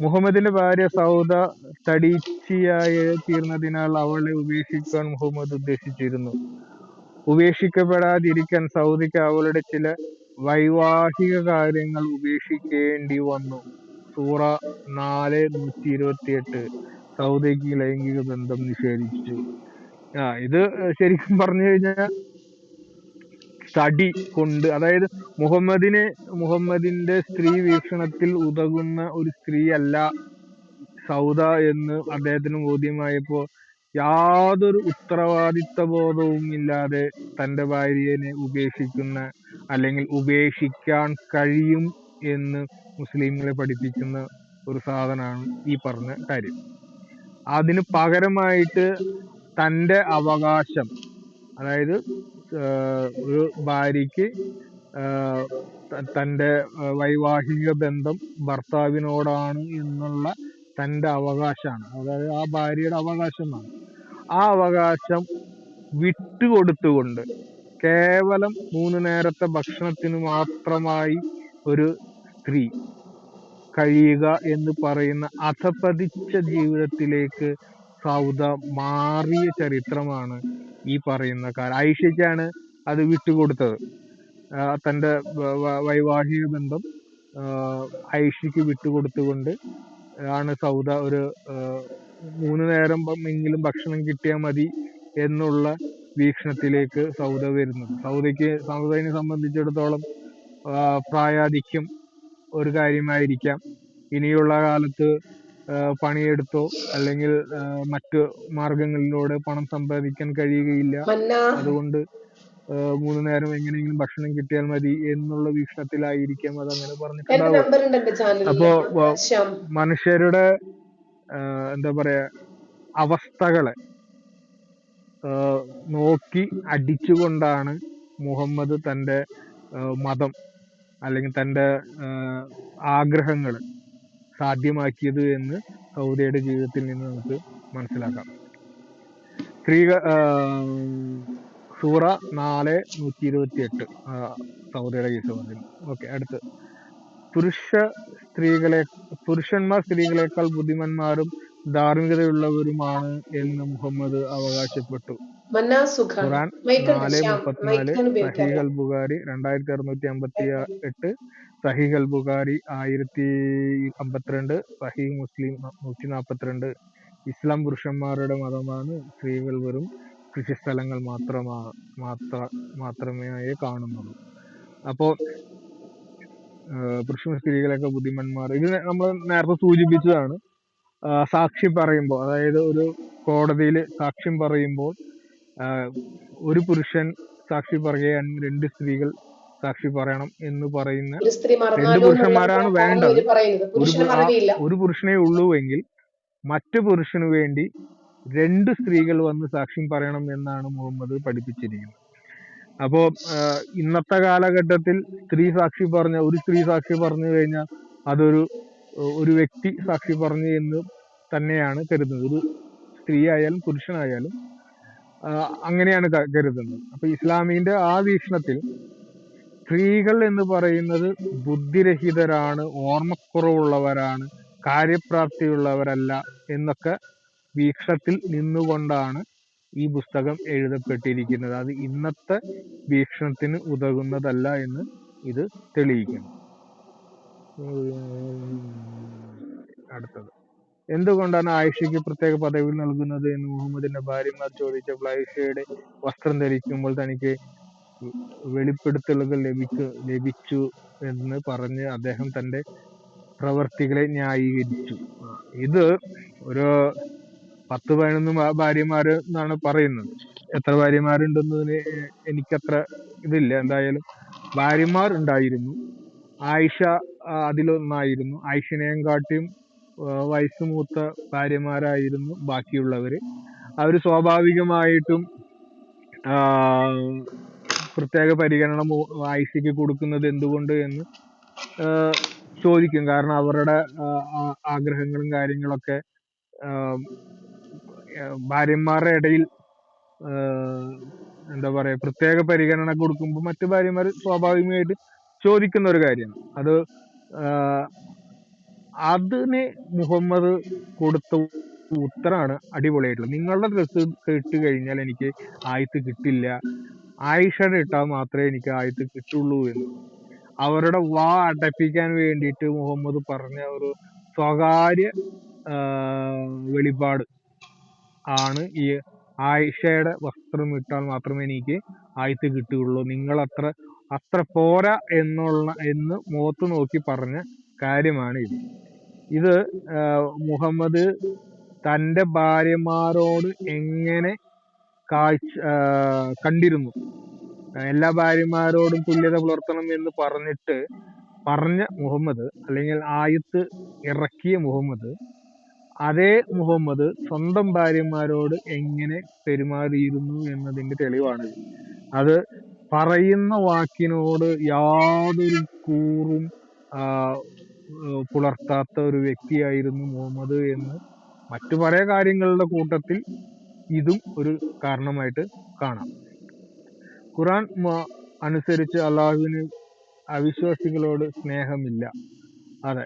മുഹമ്മദിന്റെ ഭാര്യ സൗദ തടീച്ചിയായി തീർന്നതിനാൽ അവളെ ഉപേക്ഷിക്കാൻ മുഹമ്മദ് ഉദ്ദേശിച്ചിരുന്നു. ഉപേക്ഷിക്കപ്പെടാതിരിക്കാൻ സൗദിക്ക് അവളുടെ ചില വൈവാഹിക കാര്യങ്ങൾ ഉപേക്ഷിക്കേണ്ടി വന്നു. സൂറ നാല് നൂറ്റി ഇരുപത്തി എട്ട് സൗദിക്ക് ലൈംഗിക ബന്ധം നിഷേധിച്ചു. ആ ഇത് ശരിക്കും പറഞ്ഞു കഴിഞ്ഞാൽ തടി കൊണ്ട് അതായത് മുഹമ്മദിനെ മുഹമ്മദിന്റെ സ്ത്രീ വീക്ഷണത്തിൽ ഉതകുന്ന ഒരു സ്ത്രീ അല്ല സൗദ എന്ന് അദ്ദേഹത്തിന് ബോധ്യമായപ്പോ യാതൊരു ഉത്തരവാദിത്ത ബോധവും ഇല്ലാതെ തന്റെ ഭാര്യനെ ഉപേക്ഷിക്കുന്ന അല്ലെങ്കിൽ ഉപേക്ഷിക്കാൻ കഴിയും എന്ന് മുസ്ലിങ്ങളെ പഠിപ്പിക്കുന്ന ഒരു സാധനമാണ് ഈ പറഞ്ഞ കാര്യം. അതിന് പകരമായിട്ട് തന്റെ അവകാശം അതായത് ഒരു ഭാര്യയ്ക്ക് തന്റെ വൈവാഹിക ബന്ധം ഭർത്താവിനോടാണ് എന്നുള്ള തന്റെ അവകാശമാണ്. അതായത് ആ ഭാര്യയുടെ അവകാശമാണ് ആ അവകാശം വിട്ടുകൊടുത്തുകൊണ്ട് കേവലം മൂന്ന് നേരത്തെ ഭക്ഷണത്തിന് മാത്രമായി ഒരു സ്ത്രീ കഴിയുക എന്ന് പറയുന്ന അധപതിച്ച ജീവിതത്തിലേക്ക് സൗദ മാറിയ ചരിത്രമാണ് ഈ പറയുന്ന ആയിഷയ്ക്കാണ് അത് വിട്ടുകൊടുത്തത്. തന്റെ വൈവാഹിക ബന്ധം ഐഷയ്ക്ക് വിട്ടുകൊടുത്തുകൊണ്ട് ആണ് സൗദ ഒരു മൂന്ന് നേരം എങ്കിലും ഭക്ഷണം കിട്ടിയാൽ മതി എന്നുള്ള വീക്ഷണത്തിലേക്ക് സൗദ വരുന്നത്. സൗദയ്ക്ക് സൗദയെ സംബന്ധിച്ചിടത്തോളം പ്രായാധിക്യം ഒരു കാര്യമായിരിക്കാം. ഇനിയുള്ള കാലത്ത് പണിയെടുത്തോ? അല്ലെങ്കിൽ മറ്റു മാർഗങ്ങളിലൂടെ പണം സമ്പാദിക്കാൻ കഴിയുകയില്ല. അതുകൊണ്ട് മൂന്ന് നേരം എങ്ങനെയെങ്കിലും ഭക്ഷണം കിട്ടിയാൽ മതി എന്നുള്ള വീക്ഷണത്തിലായിരിക്കാം അത് അങ്ങനെ പറഞ്ഞിട്ടുണ്ടാവുക അപ്പോ മനുഷ്യരുടെ എന്താ പറയാ അവസ്ഥകളെ നോക്കി അടിച്ചുകൊണ്ടാണ് മുഹമ്മദ് തന്റെ മതം അല്ലെങ്കിൽ തന്റെ ആഗ്രഹങ്ങൾ സാധ്യമാക്കിയത് എന്ന് സൗദിയുടെ ജീവിതത്തിൽ നിന്ന് നമുക്ക് മനസ്സിലാക്കാം. സ്ത്രീക സൂറ നാല് നൂറ്റി ഇരുപത്തി എട്ട് സൗദിയുടെ കേസ് ഓക്കെ അടുത്ത്. പുരുഷ സ്ത്രീകളെ പുരുഷന്മാർ സ്ത്രീകളെക്കാൾ ബുദ്ധിമാന്മാരും ധാർമ്മികതയുള്ളവരുമാണ് എന്ന് മുഹമ്മദ് അവകാശപ്പെട്ടു. ഖുറാൻ നാല് മുപ്പത്തിനാല് സഹീഹ് അൽ ബുഖാരി രണ്ടായിരത്തി അറുന്നൂറ്റി അമ്പത്തി എട്ട് സഹീഹ് അൽ ബുഖാരി ആയിരത്തി അമ്പത്തിരണ്ട് സഹീഹ് മുസ്ലിം നൂറ്റി നാൽപ്പത്തിരണ്ട് ഇസ്ലാം പുരുഷന്മാരുടെ മതമാണ് സ്ത്രീകൾ വെറും കൃഷി സ്ഥലങ്ങൾ മാത്ര മാത്രമേ കാണുന്നുള്ളൂ അപ്പോ പുരുഷ സ്ത്രീകളൊക്കെ ബുദ്ധിമന്മാർ ഇത് നമ്മൾ നേരത്തെ സൂചിപ്പിച്ചതാണ്. സാക്ഷി പറയുമ്പോൾ അതായത് ഒരു കോടതിയിൽ സാക്ഷ്യം പറയുമ്പോൾ ഒരു പുരുഷൻ സാക്ഷി പറയുകയാണ് രണ്ട് സ്ത്രീകൾ സാക്ഷി പറയണം എന്ന് പറയുന്ന രണ്ട് പുരുഷന്മാരാണ് വേണ്ടത്. ഒരു പുരുഷന് ഉള്ളൂ എങ്കിൽ മറ്റു പുരുഷന് വേണ്ടി രണ്ട് സ്ത്രീകൾ വന്ന് സാക്ഷ്യം പറയണം എന്നാണ് മുഹമ്മദ് പഠിപ്പിച്ചിരിക്കുന്നത്. അപ്പോ ഇന്നത്തെ കാലഘട്ടത്തിൽ സ്ത്രീ സാക്ഷി പറഞ്ഞ ഒരു സ്ത്രീ സാക്ഷി പറഞ്ഞു കഴിഞ്ഞാൽ അതൊരു ഒരു വ്യക്തി സാക്ഷി പറഞ്ഞു എന്ന് തന്നെയാണ് കരുതുന്നത്. ഒരു സ്ത്രീ ആയാലും പുരുഷനായാലും അങ്ങനെയാണ് കരുതുന്നത്. അപ്പൊ ഇസ്ലാമിന്റെ ആ വീക്ഷണത്തിൽ സ്ത്രീകൾ എന്ന് പറയുന്നത് ബുദ്ധിരഹിതരാണ് ഓർമ്മക്കുറവുള്ളവരാണ് കാര്യപ്രാപ്തിയുള്ളവരല്ല എന്നൊക്കെ വീക്ഷണത്തിൽ നിന്നുകൊണ്ടാണ് ഈ പുസ്തകം എഴുതപ്പെട്ടിരിക്കുന്നത്. അത് ഇന്നത്തെ വീക്ഷണത്തിന് ഉതകുന്നതല്ല എന്ന് ഇത് തെളിയിക്കുന്നു. അടുത്തത്. എന്തുകൊണ്ടാണ് ആയിഷയ്ക്ക് പ്രത്യേക പദവി നൽകുന്നത് എന്ന് മുഹമ്മദിന്റെ ഭാര്യമാർ ചോദിച്ചപ്പോൾ ആയിഷയുടെ വസ്ത്രം ധരിക്കുമ്പോൾ തനിക്ക് വെളിപ്പെടുത്തലുകൾ ലഭിച്ചു ലഭിച്ചു എന്ന് പറഞ്ഞ് അദ്ദേഹം തന്റെ പ്രവർത്തികളെ ന്യായീകരിച്ചു. ഇത് ഒരു പത്ത് പതിനൊന്ന് ഭാര്യമാർ എന്നാണ് പറയുന്നത്. എത്ര ഭാര്യമാരുണ്ടെന്നതിന് എനിക്കത്ര ഇതില്ല. എന്തായാലും ഭാര്യമാർ ഉണ്ടായിരുന്നു ആയിഷ അതിലൊന്നായിരുന്നു. ആയിഷനെയും കാട്ടിയും വയസ്സ് മൂത്ത ഭാര്യമാരായിരുന്നു ബാക്കിയുള്ളവര്. അവർ സ്വാഭാവികമായിട്ടും പ്രത്യേക പരിഗണന ആയിഷയ്ക്ക് കൊടുക്കുന്നത് എന്തുകൊണ്ട് എന്ന് ചോദിക്കും. കാരണം അവരുടെ ആഗ്രഹങ്ങളും കാര്യങ്ങളൊക്കെ ഭാര്യന്മാരുടെ ഇടയിൽ എന്താ പറയാ പ്രത്യേക പരിഗണന കൊടുക്കുമ്പോൾ മറ്റു ഭാര്യമാർ സ്വാഭാവികമായിട്ട് ചോദിക്കുന്ന ഒരു കാര്യമാണ്. അത് അതിന് മുഹമ്മദ് കൊടുത്ത ഉത്തരാണ് അടിപൊളിയായിട്ടുള്ളത്. നിങ്ങളുടെ ഡ്രസ്സ് ഇട്ട് കഴിഞ്ഞാൽ എനിക്ക് ആയത്ത് കിട്ടില്ല. ആയിഷയുടെ ഇട്ടാൽ മാത്രമേ എനിക്ക് ആയത്ത് കിട്ടുള്ളൂ എന്ന്. അവരുടെ വാ അടപ്പിക്കാൻ വേണ്ടിയിട്ട് മുഹമ്മദ് പറഞ്ഞ ഒരു സ്വകാര്യ വെളിപാട് ആണ് ഈ ആയിഷയുടെ വസ്ത്രം ഇട്ടാൽ മാത്രമേ എനിക്ക് ആയത്ത് കിട്ടുകയുള്ളൂ നിങ്ങൾ അത്ര അത്ര പോരാ എന്നുള്ള എന്ന് മുഖത്ത് നോക്കി പറഞ്ഞ കാര്യമാണ് ഇത്. ഇത് മുഹമ്മദ് തന്റെ ഭാര്യമാരോട് എങ്ങനെ കാഴ്ച കണ്ടിരുന്നു? എല്ലാ ഭാര്യമാരോടും തുല്യത പുലർത്തണം എന്ന് പറഞ്ഞിട്ട് പറഞ്ഞ മുഹമ്മദ് അല്ലെങ്കിൽ ആയത്ത് ഇറക്കിയ മുഹമ്മദ് അതേ മുഹമ്മദ് സ്വന്തം ഭാര്യമാരോട് എങ്ങനെ പെരുമാറിയിരുന്നു എന്നതിന്റെ തെളിവാണ് അത് പറയുന്ന വാക്കിനോട് യാതൊരു കൂറും പുലർത്താത്ത ഒരു വ്യക്തിയായിരുന്നു മുഹമ്മദ് എന്ന് മറ്റു പല കാര്യങ്ങളുടെ കൂട്ടത്തിൽ ഇതും ഒരു കാരണമായിട്ട് കാണാം. ഖുറാൻ അനുസരിച്ച് അള്ളാഹുവിന് അവിശ്വാസികളോട് സ്നേഹമില്ല. അതെ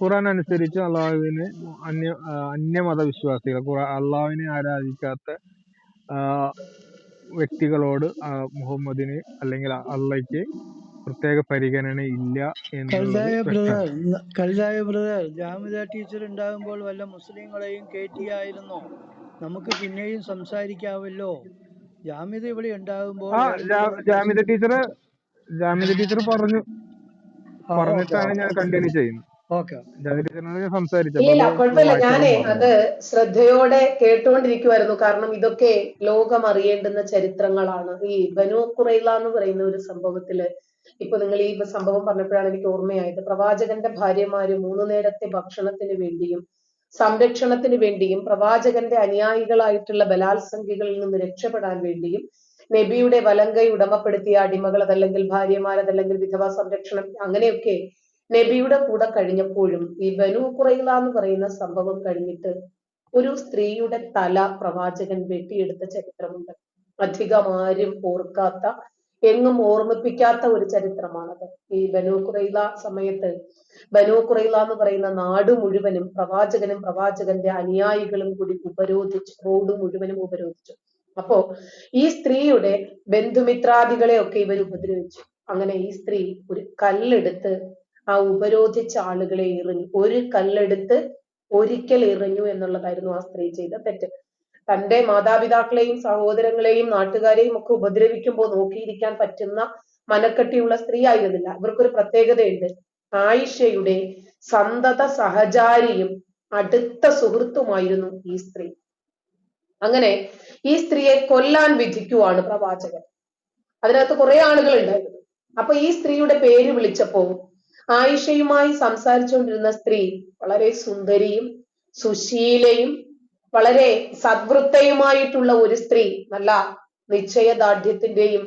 ഖുറാൻ അനുസരിച്ച് അള്ളാഹുവിന് അന്യ അന്യ അന്യമത വിശ്വാസികൾ ഖുറാൻ അള്ളാഹുവിനെ ആരാധിക്കാത്ത വ്യക്തികളോട് മുഹമ്മദിന് അല്ലെങ്കിൽ അള്ളയ്ക്ക് പ്രത്യേക പരിഗണന ഇല്ല വ്യക്തമാണ്. ബ്രദർ ന- ബ്രദർ ജാമിദ ടീച്ചർ ഉണ്ടാകുമ്പോൾ വല്ല മുസ്ലിങ്ങളെയും കയറ്റിയായിരുന്നോ നമുക്ക് പിന്നെയും സംസാരിക്കാമല്ലോ. ജാമിദ ഇവിടെ ഉണ്ടാകുമ്പോൾ ജാമിദ ടീച്ചർ ജാമിദ ടീച്ചർ പറഞ്ഞു. പറഞ്ഞിട്ടാണ് ഞാൻ കണ്ടിന്യൂ ചെയ്യുന്നത്. ഇല്ല കുഴപ്പമില്ല. ഞാനേ അത് ശ്രദ്ധയോടെ കേട്ടുകൊണ്ടിരിക്കുവായിരുന്നു കാരണം ഇതൊക്കെ ലോകം അറിയേണ്ടുന്ന ചരിത്രങ്ങളാണ്. ഈ ബനു കുറയില്ല എന്ന് പറയുന്ന ഒരു സംഭവത്തിൽ ഇപ്പൊ നിങ്ങൾ ഈ സംഭവം പറഞ്ഞപ്പോഴാണ് എനിക്ക് ഓർമ്മയായത്. പ്രവാചകന്റെ ഭാര്യമാര് മൂന്നു നേരത്തെ ഭക്ഷണത്തിന് വേണ്ടിയും സംരക്ഷണത്തിന് വേണ്ടിയും പ്രവാചകന്റെ അനുയായികളായിട്ടുള്ള ബലാത്സംഗികളിൽ നിന്ന് രക്ഷപ്പെടാൻ വേണ്ടിയും നബിയുടെ വലങ്കൈ ഉടമപ്പെടുത്തിയ അടിമകൾ അതല്ലെങ്കിൽ ഭാര്യമാരതല്ലെങ്കിൽ വിധവാ സംരക്ഷണം അങ്ങനെയൊക്കെ നബിയുടെ കൂടെ കഴിഞ്ഞപ്പോഴും ഈ ബനു കുറയില എന്ന് പറയുന്ന സംഭവം കഴിഞ്ഞിട്ട് ഒരു സ്ത്രീയുടെ തല പ്രവാചകൻ വെട്ടിയെടുത്ത ചരിത്രമുണ്ട്. അധികം ആരും ഓർക്കാത്ത എങ്ങും ഓർമ്മിപ്പിക്കാത്ത ഒരു ചരിത്രമാണത്. ഈ ബനു കുറയില സമയത്ത് ബനു കുറയില എന്ന് പറയുന്ന നാട് മുഴുവനും പ്രവാചകനും പ്രവാചകന്റെ അനുയായികളും കൂടി ഉപരോധിച്ചു റോഡ് മുഴുവനും ഉപരോധിച്ചു. അപ്പോ ഈ സ്ത്രീയുടെ ബന്ധുമിത്രാദികളെ ഒക്കെ ഇവർ ഉപദ്രവിച്ചു. അങ്ങനെ ഈ സ്ത്രീ ഒരു കല്ലെടുത്ത് ആ ഉപരോധിച്ച ആളുകളെ എറിഞ്ഞു. ഒരു കല്ലെടുത്ത് ഒരിക്കൽ എറിഞ്ഞു എന്നുള്ളതായിരുന്നു ആ സ്ത്രീ ചെയ്ത തെറ്റ്. തന്റെ മാതാപിതാക്കളെയും സഹോദരങ്ങളെയും നാട്ടുകാരെയും ഒക്കെ ഉപദ്രവിക്കുമ്പോൾ നോക്കിയിരിക്കാൻ പറ്റുന്ന മനക്കെട്ടിയുള്ള സ്ത്രീ ആയിരുന്നില്ല. ഇവർക്കൊരു പ്രത്യേകതയുണ്ട്. ആയിഷയുടെ സന്തത സഹചാരിയും അടുത്ത സുഹൃത്തുമായിരുന്നു ഈ സ്ത്രീ. അങ്ങനെ ഈ സ്ത്രീയെ കൊല്ലാൻ വിധിക്കുവാണ് പ്രവാചകൻ. അതിനകത്ത് കുറെ ആളുകൾ ഉണ്ടായിരുന്നു അപ്പൊ ഈ സ്ത്രീയുടെ പേര് വിളിച്ചപ്പോ ആയിഷയുമായി സംസാരിച്ചുകൊണ്ടിരുന്ന സ്ത്രീ വളരെ സുന്ദരിയും സുശീലയും വളരെ സദ്വൃത്തയുമായിട്ടുള്ള ഒരു സ്ത്രീ നല്ല നിശ്ചയദാർഢ്യത്തിന്റെയും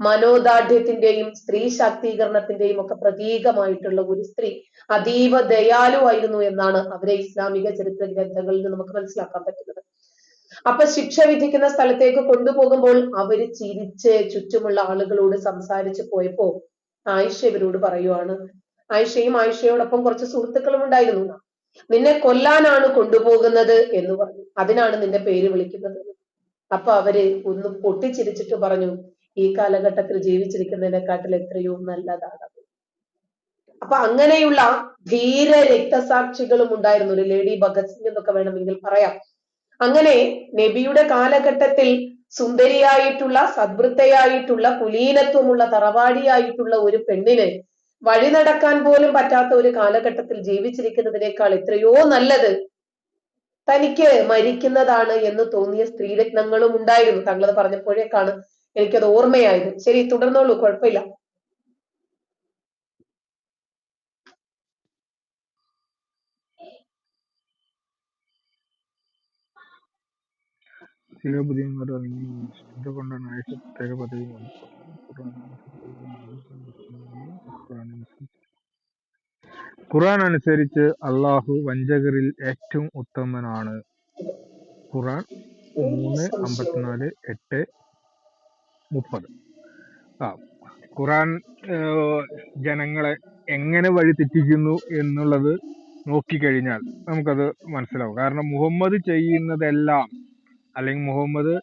മനോദാർഢ്യത്തിന്റെയും സ്ത്രീ ശാക്തീകരണത്തിന്റെയും ഒക്കെ പ്രതീകമായിട്ടുള്ള ഒരു സ്ത്രീ അതീവ ദയാലുവായിരുന്നു എന്നാണ് അവരെ ഇസ്ലാമിക ചരിത്ര ഗ്രന്ഥങ്ങളിൽ നിന്ന് നമുക്ക് മനസ്സിലാക്കാൻ പറ്റുന്നത്. അപ്പൊ ശിക്ഷ വിധിക്കുന്ന സ്ഥലത്തേക്ക് കൊണ്ടുപോകുമ്പോൾ അവർ ചിരിച്ച് ചുറ്റുമുള്ള ആളുകളോട് സംസാരിച്ച് പോയപ്പോ ആയിഷ ഇവരോട് പറയുവാണ് ആയിഷയും ആയിഷയോടൊപ്പം കുറച്ച് സുഹൃത്തുക്കളും ഉണ്ടായിരുന്നു. നിന്നെ കൊല്ലാനാണ് കൊണ്ടുപോകുന്നത് എന്ന് പറഞ്ഞു. അതിനാണ് നിന്റെ പേര് വിളിക്കുന്നത്. അപ്പൊ അവർ ഒന്ന് പൊട്ടിച്ചിരിച്ചിട്ട് പറഞ്ഞു ഈ കാലഘട്ടത്തിൽ ജീവിച്ചിരിക്കുന്നതിനെക്കാട്ടിൽ എത്രയോ നല്ലതാണ് അപ്പൊ അങ്ങനെയുള്ള ധീര രക്തസാക്ഷികളും ഉണ്ടായിരുന്നു. ഒരു ലേഡി ഭഗത് സിംഗ് എന്നൊക്കെ വേണമെങ്കിൽ പറയാം. അങ്ങനെ നബിയുടെ കാലഘട്ടത്തിൽ സുന്ദരിയായിട്ടുള്ള സദ്വൃത്തയായിട്ടുള്ള കുലീനത്വമുള്ള തറവാടിയായിട്ടുള്ള ഒരു പെണ്ണിന് വഴി നടക്കാൻ പോലും പറ്റാത്ത ഒരു കാലഘട്ടത്തിൽ ജീവിച്ചിരിക്കുന്നതിനേക്കാൾ എത്രയോ നല്ലത് തനിക്ക് മരിക്കുന്നതാണ് എന്ന് തോന്നിയ സ്ത്രീരത്നങ്ങളും ഉണ്ടായിരുന്നു. താങ്കളത് പറഞ്ഞപ്പോഴേക്കാണ് എനിക്കത് ഓർമ്മയായത്. ശരി തുടർന്നോളൂ കുഴപ്പമില്ല. ചില ബുദ്ധിമുട്ട് കൊണ്ടാണ് ആയിഷ പ്രത്യേക പദവി ഖുറാൻ അനുസരിച്ച് അള്ളാഹു വഞ്ചകരിൽ ഏറ്റവും ഉത്തമനാണ്. ഖുറാൻ മൂന്ന് അമ്പത്തിനാല് എട്ട് മുപ്പത്. ആ ഖുറാൻ ജനങ്ങളെ എങ്ങനെ വഴി തെറ്റിക്കുന്നു എന്നുള്ളത് നോക്കിക്കഴിഞ്ഞാൽ നമുക്കത് മനസ്സിലാവും. കാരണം മുഹമ്മദ് ചെയ്യുന്നതെല്ലാം അല്ലെങ്കിൽ മുഹമ്മദ്